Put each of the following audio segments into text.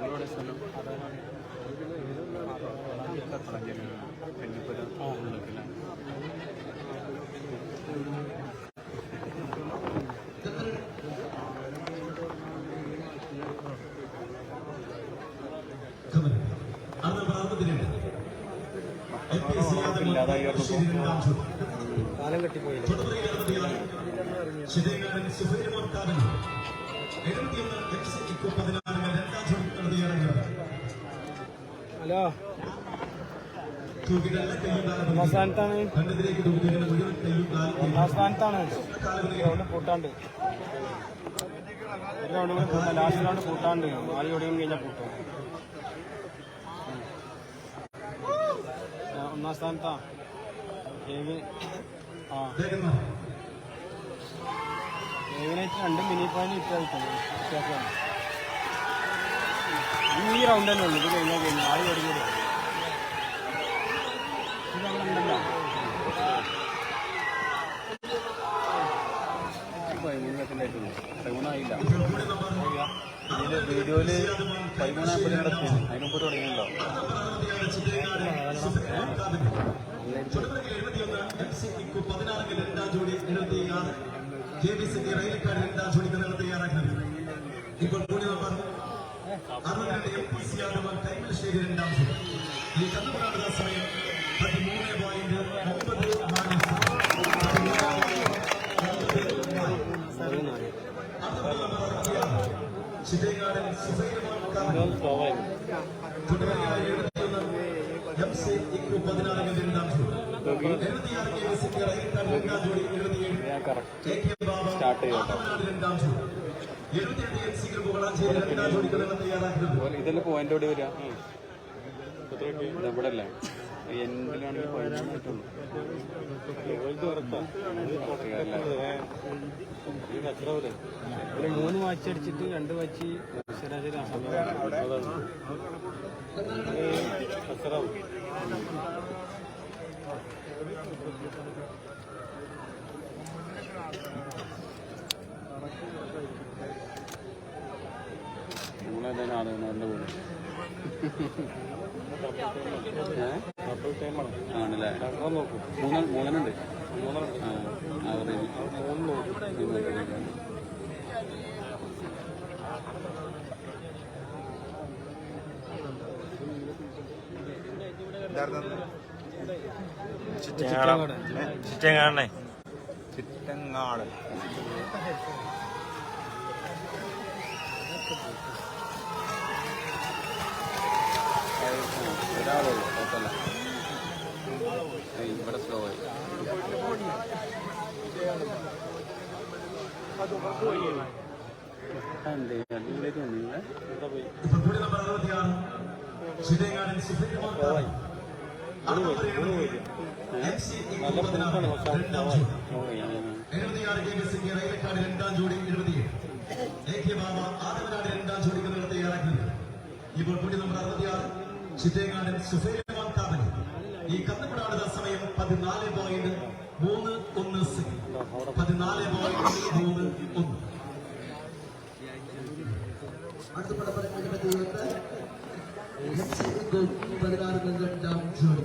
ഇവിടെ സ്ഥലം പെണ്ണിപ്പുരം ഉള്ളിലാണ് അന്ന് പ്രാರಂಭത്തിലുണ്ട് എൽ പി സി ഇല്ലാതായി പറഞ്ഞപ്പോ. കാലം കെട്ടിപ്പോയില്ല ഹലോ. ഒന്നാം സ്ഥാനത്താണ് ഒന്നാം സ്ഥാനത്താണ് ഗ്രൗണ്ട് പൂട്ടാണ്ട്. ഒരു റൗണ്ട് കൂടി പൂട്ടാൻ ലാസ്റ്റ് റൗണ്ട് പൂട്ടാണ്ട്. നാല് ജോഡിയും കഴിഞ്ഞാൽ പൂട്ടും. ഒന്നാം സ്ഥാനത്താ. ഏക് ആ. ഏകനായിട്ട് രണ്ട് മിനി പോയിന്റ് ഇട്ടായിട്ടുണ്ട് വ്യത്യാസമാണ്. ഈ റൗണ്ട് തന്നെ ഉള്ളൂ. ഇത് കഴിഞ്ഞാൽ കഴിഞ്ഞു നാല് ജോഡി കൂടി ഇത് അവിടെ ഉണ്ടല്ലോ പതിമൂന്നത്തിലായിട്ടുള്ളൂ പതിമൂന്നായില്ല ഇതിൽ വീഡിയോയിൽ പതിമൂന്നായപ്പോൾ നടത്തി അതിന് മുമ്പ് തുടങ്ങിയല്ലോ. ഇക്കോ പതിനാറ് രണ്ടാം ജോഡി എഴുപത്തിയാറ് കെ ബി സി റെയിൽക്കാർ രണ്ടാം ജോഡി നിങ്ങൾ തയ്യാറാക്കുന്നത്. ഇപ്പോൾ കൂടി നമ്പർ അറുപത്തിരണ്ട് എം പി സി ആറുമാർ കൈമലശ്ശേരി രണ്ടാം ഈ കന്നുപുരാണ സമയം പതിമൂന്ന് പോയിന്റ് ഒമ്പത് സുഹൈരമാൻ കാവൽ തുടർന്ന് എഴുപത്തിയൊന്ന് എം സി ഇക്കു പതിനാറ് രണ്ടാം ജോഡി. എഴുപത്തിയാറ് കെ എസ് സി റൈറ്റാൻ രണ്ടാം ജോഡി എഴുപത്തിയേഴ് എ കെ ബാബ ആറാം രണ്ടാം ജോഡി. എഴുപത്തിയെട്ട് എം സി ഗ്രൂപ്പ് രണ്ടാം ജോഡികളാണ് തയ്യാറാക്കുന്നത്. ഇതിൽ പോയിന്റ് ഓടി വരിക? നമ്മുടെ അല്ലേ ഒരു മൂന്ന് വാച്ച് അടിച്ചിട്ട് രണ്ട് വാച്ച് ശരാശരി നിങ്ങളെന്തായാലും ആളുകൾ നല്ല പോലെ ആണല്ലേ? മൂന്ന് മൂന്നെണ്ണുണ്ട്. ചിറ്റങ്ങാടനെ ചിറ്റങ്ങാട്. ഒരാളുള്ളൂ കുഴപ്പമില്ല. ഇവിടെ സ്ലോ ആയി രണ്ടാം ജോഡി എഴുപത്തിയേഴ് എ കെ ബാബ ആദവനാട് രണ്ടാം ജോഡിക്ക് നിങ്ങൾ തയ്യാറാക്കുന്നത് ഇപ്പോൾ കൂടി നമ്പർ അറുപത്തിയാറ് ചിറ്റേങ്ങാടൻ കാവലി ഈ കന്നുകുടാടുന്ന സമയം പതിനാല് പോയിന്റ് മൂന്ന് ഒന്ന് പതിനാല് പോയിന്റ് മൂന്ന് ഒന്ന്. അടുത്ത ഇക്കു പതിനാറ് രണ്ടാം ജോഡി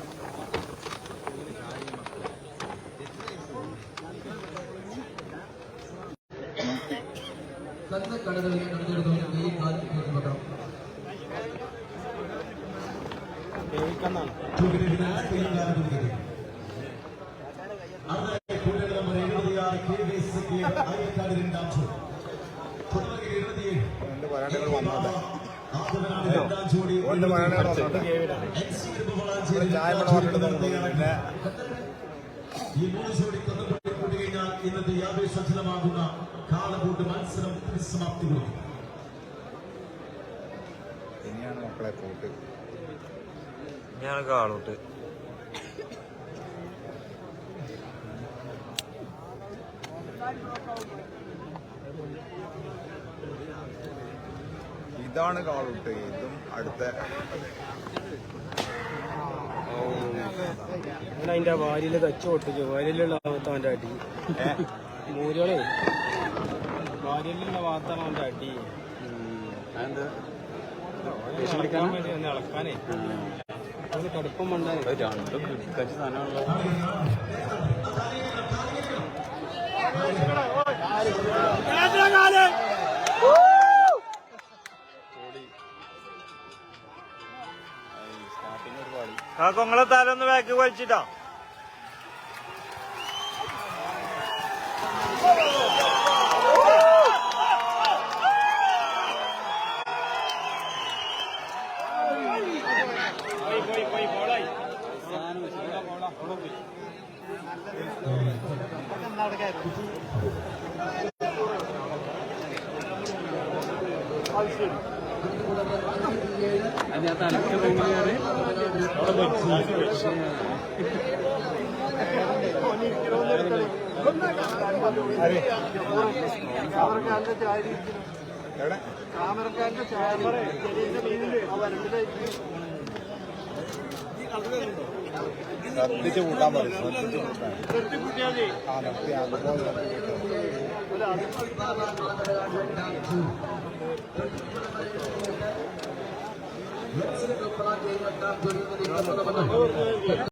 തന്ന കടകളിൽ നടന്നിരുന്നു ഈ കാലത്ത് പത്രം കേൾക്കാന്നാണ് അടുത്തതായി കൂട്ടേണ്ട ഈ മൂന്ന് ജോഡി കഴിഞ്ഞാൽ ഇന്നത്തെ യാതൊരു സജ്ജലമാകുന്ന കാളകൂട്ട് മത്സരം സമാപ്തി ഇനിയാണ് മക്കളെ പോട്ട് ഞാൻ കാളൂട്ട്. ഇതാണ് കാളൂട്ട്. ഇതും അടുത്ത അതിന്റെ വാരിയിൽ തച്ച് പൊട്ടിച്ചു. വാരിയിലുള്ള ഭാഗത്ത് അവന്റെ അടി. മൂരോളെ വാരിയിലുള്ള ഭാഗത്താണ് അവന്റെ അടി. ഇളക്കാനേ കടുപ്പം മണ്ടായി അത് രണ്ടും സാധനമാണല്ലോ കാക്കൊങ്ങളെ തലൊന്ന് ബാക്ക് വലിച്ചിട്ടോ. അതിനകത്ത് അലക്ക് റൂമിൽ എവിടെ ശ്രദ്ധിച്ച് കൂട്ടാൻ പറയും ശ്രദ്ധിച്ച് കൂട്ടാൻ ആ നിർത്തി അതുപോലെ നിർത്തി. ಹೆಚ್ಚಿನ ಬೆಂಬಲ ಜೈವಣ್ಣ ದೊರೆಯುವುದರಿಂದ